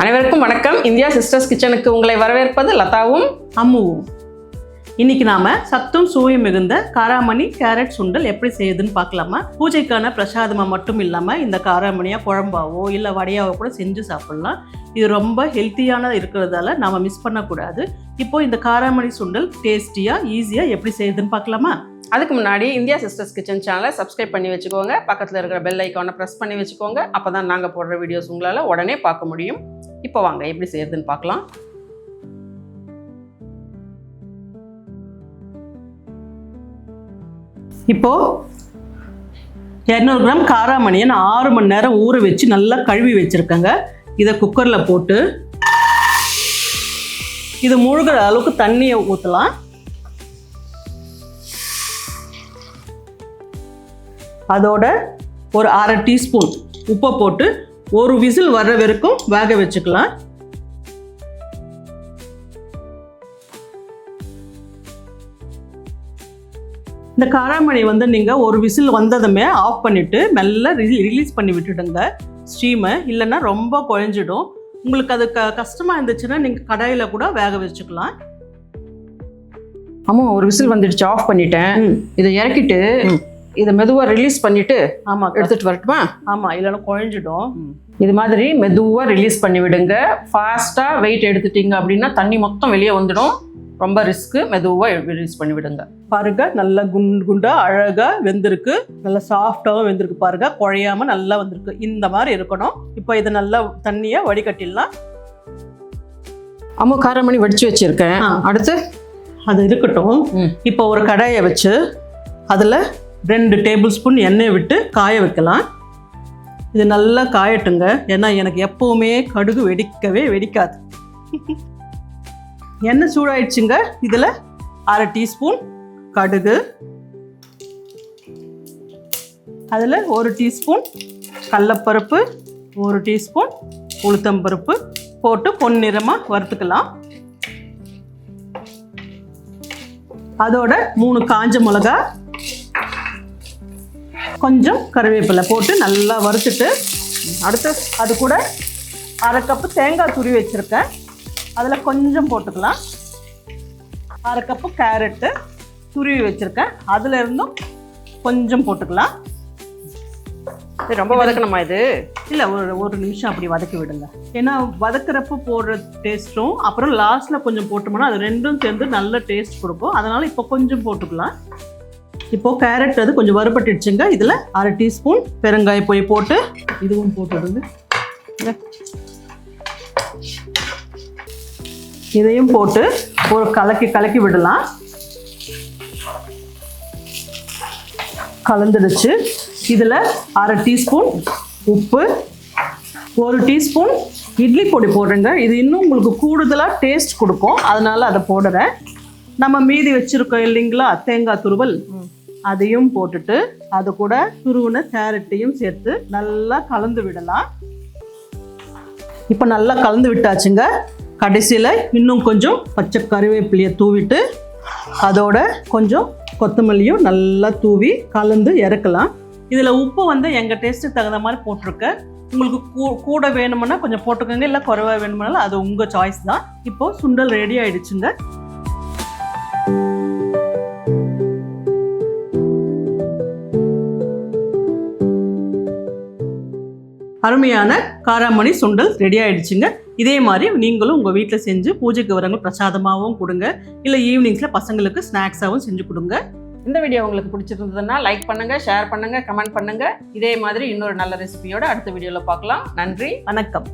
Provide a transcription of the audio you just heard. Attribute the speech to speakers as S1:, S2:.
S1: அனைவருக்கும் வணக்கம். India sisters கிச்சனுக்கு உங்களை வரவேற்பது லதாவும்
S2: அம்முவும். இன்னைக்கு நாம சத்தும் சுவையும் மிகுந்த காராமணி கேரட் சுண்டல் எப்படி செய்யுதுன்னு பார்க்கலாமா? பூஜைக்கான பிரசாதமாக மட்டும் இல்லாமல் இந்த காராமணியாக குழம்பாவோ இல்லை வடையாவோ கூட செஞ்சு சாப்பிடலாம். இது ரொம்ப ஹெல்த்தியான இருக்கிறதால நாம மிஸ் பண்ணக்கூடாது. இப்போ இந்த காராமணி சுண்டல் டேஸ்டியாக ஈஸியாக எப்படி செய்யுதுன்னு பார்க்கலாமா?
S1: அதுக்கு முன்னாடி இந்தியா சிஸ்டர்ஸ் கிச்சன் சேனலை சப்ஸ்கிரைப் பண்ணி வச்சுக்கோங்க. பக்கத்தில் இருக்கிற பெல் ஐக்கானை ப்ரெஸ் பண்ணி வச்சுக்கோங்க. அப்போ தான் நாங்கள் போடுற வீடியோஸ் உங்களால் உடனே பார்க்க முடியும். இப்போ வாங்க எப்படி செய்யறதுன்னு பார்க்கலாம்.
S2: இப்போ இரநூறு கிராம் காராமணியை நான் ஆறு மணி நேரம் ஊற வச்சு நல்லா கழுவி வச்சுருக்கேங்க. இதை குக்கரில் போட்டு இது முழுகிற அளவுக்கு தண்ணியை ஊற்றலாம் அதோட ஒரு அரை டீஸ்பூன் உப்பை போட்டு ஒரு விசில் வர்ற வரைக்கும் வேக வச்சுக்கலாம். இந்த காராமணி வந்து நீங்கள் ஒரு விசில் வந்ததுமே ஆஃப் பண்ணிவிட்டு மெல்ல ரிலீஸ் பண்ணி விட்டுடுங்க. ஸ்டீமை இல்லைன்னா ரொம்ப குழஞ்சிடும். உங்களுக்கு அது க கஷ்டமாக இருந்துச்சுன்னா நீங்கள் கடாயில் கூட வேக வச்சுக்கலாம்.
S1: ஆமாம் ஒரு விசில் வந்துடுச்சு ஆஃப் பண்ணிட்டேன். இதை இறக்கிட்டு. இதை மெதுவாக ரிலீஸ் பண்ணிட்டு
S2: ஆமாம்
S1: எடுத்துட்டு வரட்டுமா?
S2: ஆமாம் இல்லைன்னா குழஞ்சிடும்
S1: இது மாதிரி மெதுவாக ரிலீஸ் பண்ணி விடுங்க. ஃபாஸ்ட்டாக வெயிட் எடுத்துட்டீங்க அப்படின்னா தண்ணி மொத்தம் வெளியே வந்துடும். ரொம்ப ரிஸ்க்கு மெதுவாக ரிலீஸ் பண்ணி விடுங்க.
S2: பாருங்க நல்லா குண்டு குண்டா அழகா வெந்திருக்கு. நல்லா சாஃப்டாகவும் வெந்திருக்கு பாருங்க. குழையாம நல்லா வந்திருக்கு. இந்த மாதிரி இருக்கணும். இப்போ இதை நல்லா தண்ணியை வடிகட்டிடலாம்.
S1: அம்மா காரமணி வடிச்சு வச்சிருக்கேன். அடுத்து?
S2: அது இருக்கட்டும். இப்போ ஒரு கடாயை வச்சு அதில் ரெண்டு டேபிள் ஸ்பூன் எண்ணெய் விட்டு காய வைக்கலாம். இது நல்லா காயட்டுங்க. ஏன்னா எனக்கு எப்போவுமே கடுகு வெடிக்கவே வெடிக்காது. எண்ணெய் சூடாயிடுச்சுங்க. இதில் அரை டீஸ்பூன் கடுகு. அதில் ஒரு டீஸ்பூன் கடலப்பருப்பு ஒரு டீஸ்பூன் உளுத்தம்பருப்பு போட்டு பொன்னிறமாக வறுத்துக்கலாம். அதோட மூணு காஞ்ச மிளகா கொஞ்சம் கருவேப்பிலை போட்டு நல்லா வறுத்துட்டு அடுத்து அது கூட அரை கப்பு தேங்காய் துருவி வச்சுருக்கேன். அதில் கொஞ்சம் போட்டுக்கலாம். அரை கப்பு கேரட்டு துருவி வச்சுருக்கேன். அதில் இருந்தும் கொஞ்சம் போட்டுக்கலாம்.
S1: ரொம்ப வதக்கணுமா இது?
S2: இல்லை ஒரு ஒரு நிமிஷம் அப்படி வதக்கி விடுங்க. ஏன்னா வதக்குறப்ப போடுற டேஸ்ட்டும் அப்புறம் லாஸ்ட்டில் கொஞ்சம் போட்டோம்னா அது ரெண்டும் சேர்ந்து நல்ல டேஸ்ட் கொடுக்கும். அதனால் இப்போ கொஞ்சம் போட்டுக்கலாம். இப்போ கேரட் அது கொஞ்சம் வறுபட்டுடுச்சுங்க. இதில் அரை டீஸ்பூன் பெருங்காய போய் போட்டு இதுவும் போட்டுடுங்க. இதையும் போட்டு ஒரு கலக்கி கலக்கி விடலாம். கலந்துடுச்சு. இதில் அரை டீஸ்பூன் உப்பு ஒரு டீஸ்பூன் இட்லி பொடி போடுறேங்க. இது இன்னும் உங்களுக்கு கூடுதலாக டேஸ்ட் கொடுக்கும். அதனால் அதை போடுறேன். நம்ம மீதி வச்சுருக்கோம் இல்லைங்களா? தேங்காய் துருவல். அதையும் போட்டுட்டு அது கூட துருவின கேரட்டையும் சேர்த்து நல்லா கலந்து விடலாம். இப்போ நல்லா கலந்து விட்டாச்சுங்க. கடைசியில் இன்னும் கொஞ்சம் பச்சை கருவேப்பிலையை தூவிட்டு அதோட கொஞ்சம் கொத்தமல்லியும் நல்லா தூவி கலந்து இறக்கலாம். இதில் உப்பு வந்து எங்கள் டேஸ்ட்டுக்கு தகுந்த மாதிரி போட்டிருக்கேன் உங்களுக்கு கூ கூட வேணுமுன்னா கொஞ்சம் போட்டுக்கோங்க இல்லை குறைவாக வேணுமுனாலும் அது உங்கள் சாய்ஸ் தான். இப்போது சுண்டல் ரெடி ஆகிடுச்சுங்க அருமையான காராமணி சுண்டல் ரெடி ஆயிடுச்சுங்க. இதே மாதிரி நீங்களும் உங்கள் வீட்டில் செஞ்சு பூஜைக்கு வரவங்க பிரசாதமாகவும் கொடுங்க. இல்லை ஈவினிங்ஸில் பசங்களுக்கு ஸ்நாக்ஸாகவும் செஞ்சு கொடுங்க.
S1: இந்த வீடியோ உங்களுக்கு பிடிச்சிருந்ததுன்னா லைக் பண்ணுங்க ஷேர் பண்ணுங்க கமெண்ட் பண்ணுங்க. இதே மாதிரி இன்னொரு நல்ல ரெசிபியோட அடுத்த வீடியோவில் பார்க்கலாம். நன்றி
S2: வணக்கம்.